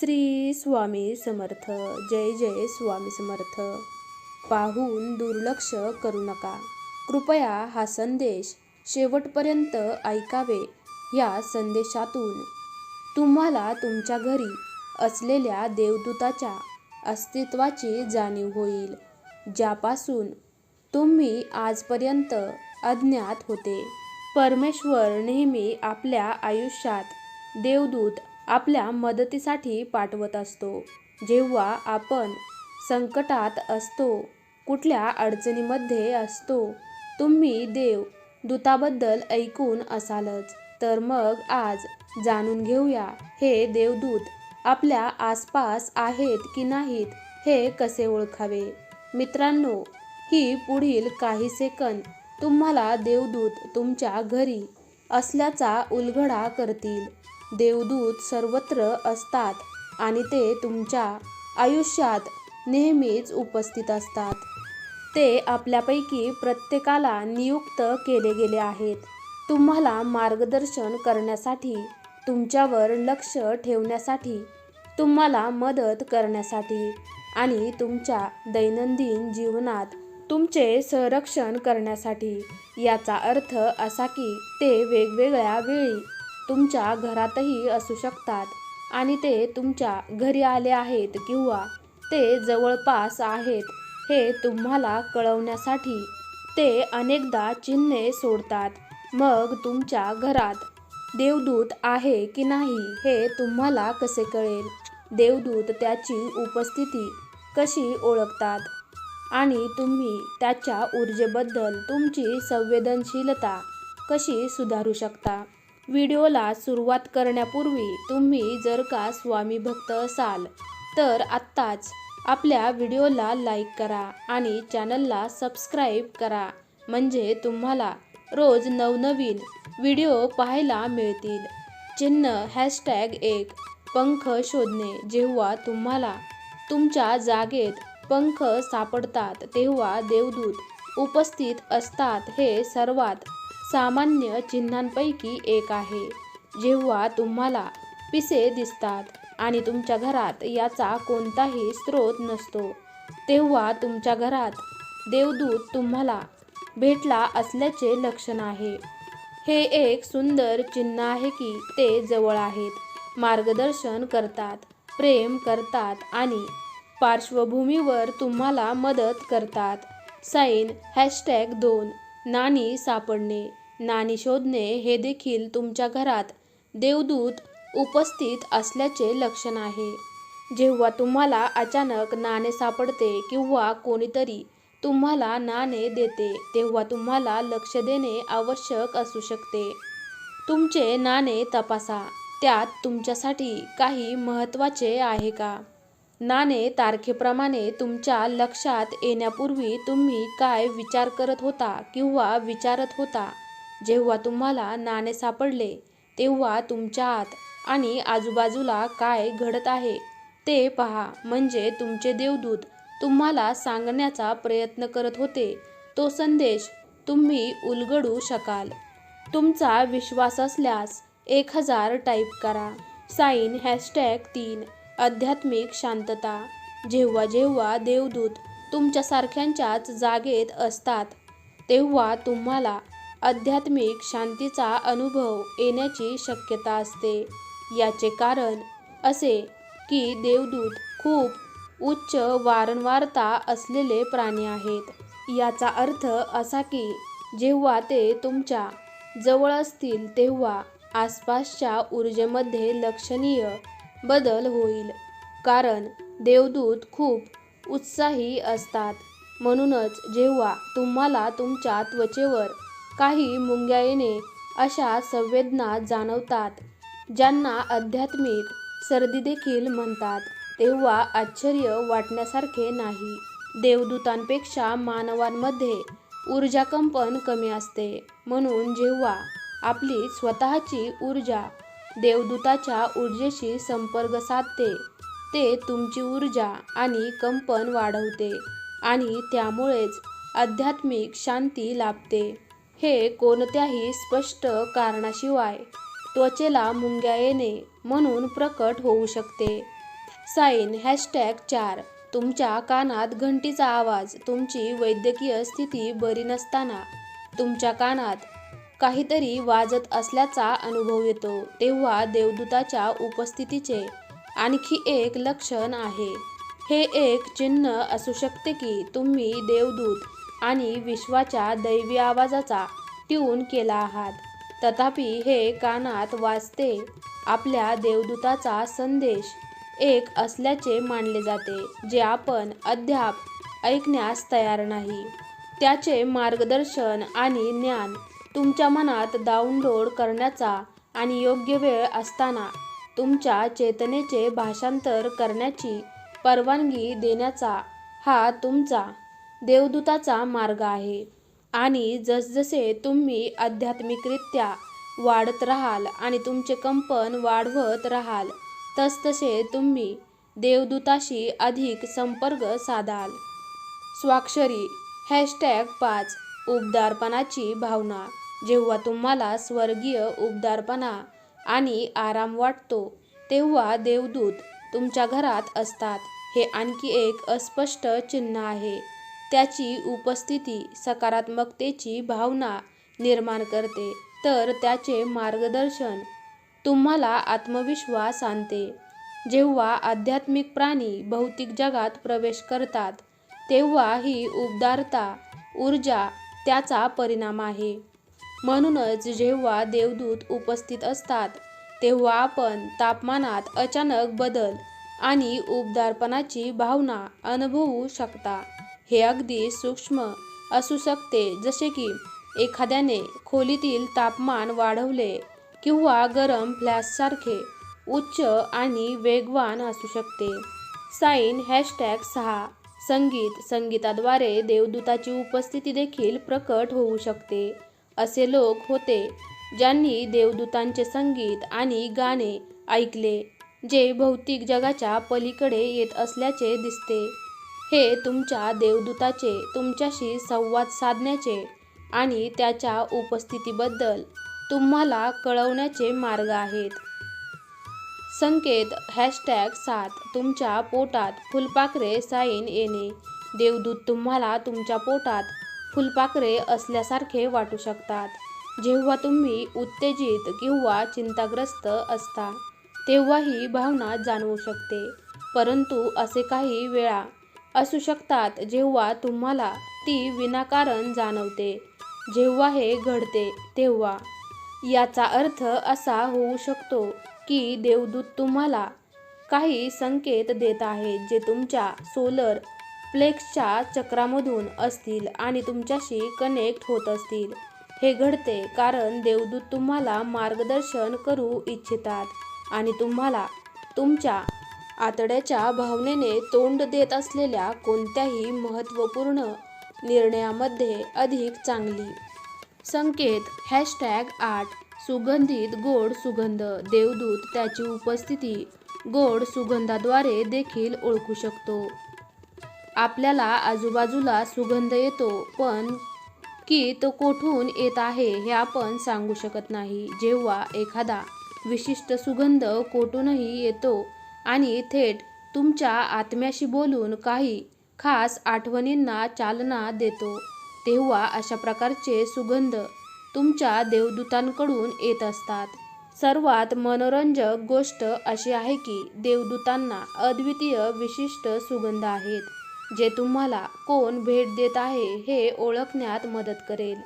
श्री स्वामी समर्थ. जय जय स्वामी समर्थ. पाहून दुर्लक्ष करू नका. कृपया हा संदेश शेवटपर्यंत ऐकावे या संदेशातून. तुम्हाला तुमच्या घरी असलेल्या देवदूताच्या अस्तित्वाची जाणीव होईल ज्यापासून तुम्ही आजपर्यंत अज्ञात होते. परमेश्वर नेहमी आपल्या आयुष्यात देवदूत आपल्या मदतीसाठी पाठवत असतो. जेव्हा आपण संकटात असतो कुठल्या अडचणीमध्ये असतो तुम्ही देव दूताबद्दल ऐकून असालच. तर मग आज जाणून घेऊया हे देवदूत आपल्या आसपास आहेत की नाहीत हे कसे ओळखावे? मित्रांनो ही पुढील काही सेकंद तुम्हाला देवदूत तुमच्या घरी असल्याचा उलगडा करतील. देवदूत सर्वत्र असतात आणि ते तुमच्या आयुष्यात नेहमीच उपस्थित असतात. ते आपल्यापैकी प्रत्येकाला नियुक्त केले गेले आहेत. तुम्हाला मार्गदर्शन करण्यासाठी तुमच्यावर लक्ष ठेवण्यासाठी तुम्हाला मदत करण्यासाठी आणि तुमच्या दैनंदिन जीवनात तुमचे संरक्षण करण्यासाठी. याचा अर्थ असा की ते वेगवेगळ्या वेळी तुमच्या घरातही असू शकतात. आणि ते तुमच्या घरी आले आहेत किंवा ते जवळपास आहेत हे तुम्हाला कळवण्यासाठी ते अनेकदा चिन्हे सोडतात. मग तुमच्या घरात देवदूत आहे की नाही हे तुम्हाला कसे कळेल? देवदूत त्याची उपस्थिती कशी ओळखतात? आणि तुम्ही त्याच्या ऊर्जेबद्दल तुमची संवेदनशीलता कशी सुधारू शकता? व्हिडिओला सुरुवात करण्यापूर्वी तुम्ही जर का स्वामी भक्त असाल तर आत्ताच आपल्या व्हिडिओला लाईक करा आणि चॅनलला सबस्क्राईब करा. म्हणजे तुम्हाला रोज नवनवीन व्हिडिओ पाहायला मिळतील. चिन्ह हॅशटॅग एक पंख शोधणे. जेव्हा तुम्हाला तुमच्या जागेत पंख सापडतात तेव्हा देवदूत उपस्थित असतात. हे सर्वात सामान्य चिन्हांपैकी एक आहे. जेव्हा तुम्हाला पिसे दिसतात आणि तुमच्या घरात याचा कोणताही स्रोत नसतो तेव्हा तुमच्या घरात देवदूत तुम्हाला भेटला असल्याचे लक्षण आहे. हे एक सुंदर चिन्ह आहे की ते जवळ आहेत मार्गदर्शन करतात प्रेम करतात आणि पार्श्वभूमीवर तुम्हाला मदत करतात. साईन हॅशटॅग दोन नाणी सापडणे. नाणी शोधणे हे देखील तुमच्या घरात देवदूत उपस्थित असल्याचे लक्षण आहे. जेव्हा तुम्हाला अचानक नाणे सापडते किंवा कोणीतरी तुम्हाला नाणे देते तेव्हा तुम्हाला लक्ष देणे आवश्यक असू शकते. तुमचे नाणे तपासा. त्यात तुमच्यासाठी काही महत्त्वाचे आहे का? नाणे तारखेप्रमाणे तुमच्या लक्षात येण्यापूर्वी तुम्ही काय विचार करत होता किंवा विचारत होता? जेव्हा तुम्हाला नाणे सापडले तेव्हा तुमच्या आत आणि आजूबाजूला काय घडत आहे ते पहा. म्हणजे तुमचे देवदूत तुम्हाला सांगण्याचा प्रयत्न करत होते. तो संदेश तुम्ही उलगडू शकाल. तुमचा विश्वास असल्यास एक हजार टाईप करा. साईन हॅशटॅग तीन आध्यात्मिक शांतता. जेव्हा जेव्हा देवदूत तुमच्यासारख्यांच्याच जागेत असतात तेव्हा तुम्हाला आध्यात्मिक शांतीचा अनुभव येण्याची शक्यता असते. याचे कारण असे की देवदूत खूप उच्च वारंवारता असलेले प्राणी आहेत. याचा अर्थ असा की जेव्हा ते तुमच्या जवळ असतील तेव्हा आसपासच्या ऊर्जेमध्ये लक्षणीय बदल होईल. कारण देवदूत खूप उत्साही असतात. म्हणूनच जेव्हा तुम्हाला तुमच्या त्वचेवर काही मुंग्याईने अशा संवेदना जाणवतात ज्यांना आध्यात्मिक सर्दी देखील म्हणतात. तेव्हा आश्चर्य वाटण्यासारखे नाही. देवदूतांपेक्षा मानवांमध्ये ऊर्जा कंपन कमी असते. म्हणून जेव्हा आपली स्वतःची ऊर्जा देवदूताच्या ऊर्जेशी संपर्क साधते ते तुमची ऊर्जा आणि कंपन वाढवते आणि त्यामुळेच आध्यात्मिक शांती लाभते. हे कोणत्याही स्पष्ट कारणाशिवाय त्वचेला मुंग्या येणे म्हणून प्रकट होऊ शकते. साईन हॅशटॅग चार. तुमच्या कानात घंटीचा आवाज तुमची वैद्यकीय स्थिती बरी नसताना तुमच्या कानात काहीतरी वाजत असल्याचा अनुभव येतो. तेव्हा देवदूताच्या उपस्थितीचे आणखी एक लक्षण आहे. हे एक चिन्ह असू शकते की तुम्ही देवदूत आणि विश्वाच्या दैवी आवाजाचा ट्यून केला आहात. तथापि हे कानात वाजते. आपल्या देवदूताचा संदेश एक असल्याचे मानले जाते जे आपण अद्याप ऐकण्यास तयार नाही. त्याचे मार्गदर्शन आणि ज्ञान तुमच्या मनात डाउनलोड करण्याचा आणि योग्य वेळ असताना तुमच्या चेतनेचे भाषांतर करण्याची परवानगी देण्याचा हा तुमचा देवदूताचा मार्ग आहे. आणि जसजसे तुम्ही आध्यात्मिकरित्या वाढत राहाल आणि तुमचे कंपन वाढवत राहाल तसतसे तुम्ही देवदूताशी अधिक संपर्क साधाल. स्वाक्षरी हॅशटॅग पाच उबदारपणाची भावना. जेव्हा तुम्हाला स्वर्गीय उबदारपणा आणि आराम वाटतो तेव्हा देवदूत तुमच्या घरात असतात. हे आणखी एक अस्पष्ट चिन्ह आहे. त्याची उपस्थिती सकारात्मकतेची भावना निर्माण करते. तर त्याचे मार्गदर्शन तुम्हाला आत्मविश्वास आणते. जेव्हा आध्यात्मिक प्राणी भौतिक जगात प्रवेश करतात तेव्हा ही उबदारता ऊर्जा त्याचा परिणाम आहे. म्हणूनच जेव्हा देवदूत उपस्थित असतात तेव्हा आपण तापमानात अचानक बदल आणि उबदारपणाची भावना अनुभवू शकता. हे अगदी सूक्ष्म असू शकते जसे की एखाद्याने खोलीतील तापमान वाढवले किंवा गरम फ्लॅशसारखे उच्च आणि वेगवान असू शकते. साईन हॅशटॅग सहा संगीत संगीताद्वारे देवदूताची उपस्थिती देखील प्रकट होऊ शकते असे लोक होते ज्यांनी देवदूतांचे संगीत आणि गाणे ऐकले जे भौतिक जगाच्या पलीकडे येत असल्याचे दिसते. हे तुमच्या देवदूताचे तुमच्याशी संवाद साधण्याचे आणि त्याच्या उपस्थितीबद्दल तुम्हाला कळवण्याचे मार्ग आहेत. संकेत हॅशटॅग सात तुमच्या पोटात फुलपाखरे साईन येणे. देवदूत तुम्हाला तुमच्या पोटात फुलपाखरे असल्यासारखे वाटू शकतात. जेव्हा तुम्ही उत्तेजित किंवा चिंताग्रस्त असता तेव्हा ही भावना जाणवू शकते. परंतु असे काही वेळा असू शकतात जेव्हा तुम्हाला ती विनाकारण जाणवते. जेव्हा हे घडते तेव्हा. याचा अर्थ असा होऊ शकतो की देवदूत तुम्हाला काही संकेत देत आहे जे तुमच्या सोलर प्लेक्सच्या चक्रामधून असतील आणि तुमच्याशी कनेक्ट होत असतील. हे घडते कारण देवदूत तुम्हाला मार्गदर्शन करू इच्छितात आणि तुम्हाला तुमच्या आतड्याच्या भावनेने तोंड देत असलेल्या कोणत्याही महत्त्वपूर्ण निर्णयामध्ये अधिक चांगली. संकेत हॅशटॅग आठ सुगंधित गोड सुगंध देवदूत त्याची उपस्थिती गोड सुगंधाद्वारे देखील ओळखू शकतो. आपल्याला आजूबाजूला सुगंध येतो पण की तो कोठून येत आहे हे आपण सांगू शकत नाही. जेव्हा एखादा विशिष्ट सुगंध कोठूनही येतो आणि थेट तुमच्या आत्म्याशी बोलून काही खास आठवणींना चालना देतो. तेव्हा अशा प्रकारचे सुगंध तुमच्या देवदूतांकडून येत असतात. सर्वात मनोरंजक गोष्ट अशी आहे की देवदूतांना अद्वितीय विशिष्ट सुगंध आहेत जे तुम्हाला कोण भेट देत आहे हे ओळखण्यात मदत करेल.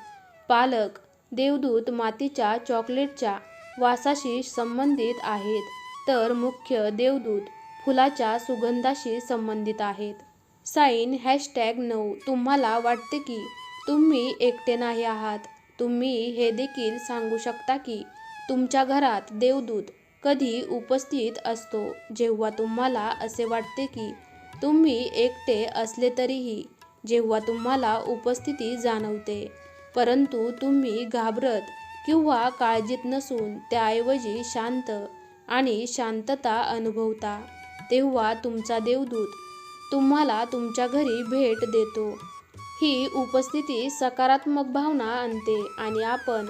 पालक देवदूत मातीच्या चॉकलेटच्या वासाशी संबंधित आहेत. तर मुख्य देवदूत फुलाच्या सुगंधाशी संबंधित आहेत. साईन हॅशटॅग नऊ. तुम्हाला वाटते की तुम्ही एकटे नाही आहात. तुम्ही हे देखील सांगू शकता की तुमच्या घरात देवदूत कधी उपस्थित असतो. जेव्हा तुम्हाला असे वाटते की तुम्ही एकटे असले तरीही जेव्हा तुम्हाला उपस्थिती जाणवते परंतु तुम्ही घाबरत किंवा काळजीत नसून त्याऐवजी शांत आणि शांतता अनुभवता. तेव्हा तुमचा देवदूत तुम्हाला तुमच्या घरी भेट देतो. ही उपस्थिती सकारात्मक भावना आणते आणि आपण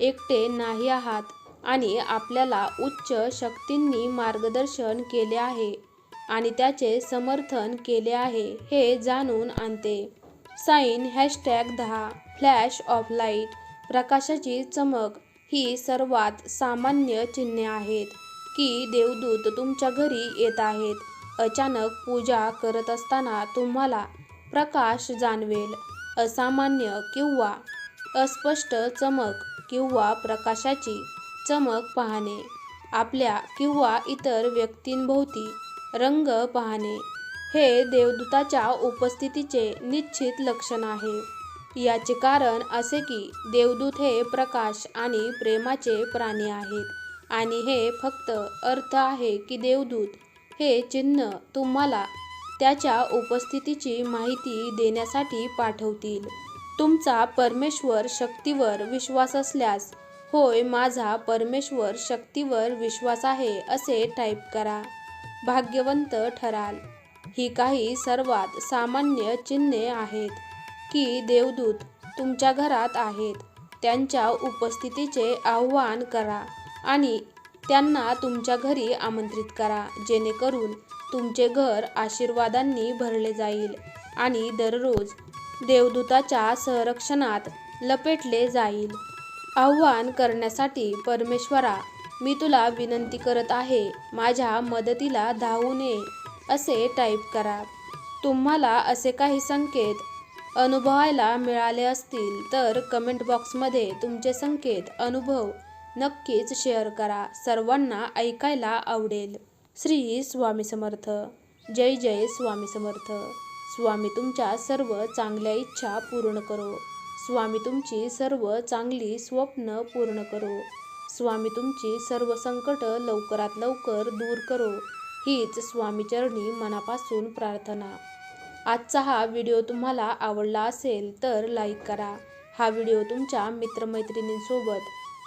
एकटे नाही आहात आणि आपल्याला उच्च शक्तींनी मार्गदर्शन केले आहे आणि त्याचे समर्थन केले आहे हे जाणून आणते. साईन हॅशटॅग दहा फ्लॅश ऑफ लाइट प्रकाशाची चमक ही सर्वात सामान्य चिन्हे आहेत. की देवदूत तुमच्या घरी येत आहेत. अचानक पूजा करत असताना तुम्हाला प्रकाश जाणवेल. असामान्य किंवा अस्पष्ट चमक किंवा प्रकाशाची चमक पाहणे. आपल्या किंवा इतर व्यक्तींभोवती रंग पाहणे. हे देवदूताच्या उपस्थितीचे निश्चित लक्षण आहे. याचे कारण असे की देवदूत हे प्रकाश आणि प्रेमाचे प्राणी आहेत. आणि हे फक्त अर्थ आहे की देवदूत हे चिन्ह तुम्हाला त्याच्या उपस्थितीची माहिती देण्यासाठी पाठवतील. तुमचा परमेश्वर शक्तीवर विश्वास असल्यास होय माझा परमेश्वर शक्तीवर विश्वास आहे असे टाईप करा. भाग्यवंत ठराल. ही काही सर्वात सामान्य चिन्हे आहेत की देवदूत तुमच्या घरात आहेत. त्यांच्या उपस्थितीचे आव्हान करा. आणि त्यांना तुमच्या घरी आमंत्रित करा जेणेकरून तुमचे घर आशीर्वादांनी भरले जाईल आणि दररोज देवदूताच्या संरक्षणात लपेटले जाईल. आव्हान करण्यासाठी परमेश्वरा मी तुला विनंती करत आहे माझ्या मदतीला धावू नये असे टाईप करा. तुम्हाला असे काही संकेत अनुभवायला मिळाले असतील तर कमेंट बॉक्समध्ये तुमचे संकेत अनुभव नक्कीच शेअर करा. सर्वांना ऐकायला आवडेल. श्री स्वामी समर्थ. जय जय स्वामी समर्थ. स्वामी तुमच्या सर्व चांगल्या इच्छा पूर्ण करो. स्वामी तुमची सर्व चांगली स्वप्न पूर्ण करो. स्वामी तुमची सर्व संकट लवकरात लवकर दूर करो. हीच स्वामीचरणी मनापासून प्रार्थना. आजचा हा व्हिडिओ तुम्हाला आवडला असेल तर लाईक करा. हा व्हिडिओ तुमच्या मित्रमैत्रिणींसोबत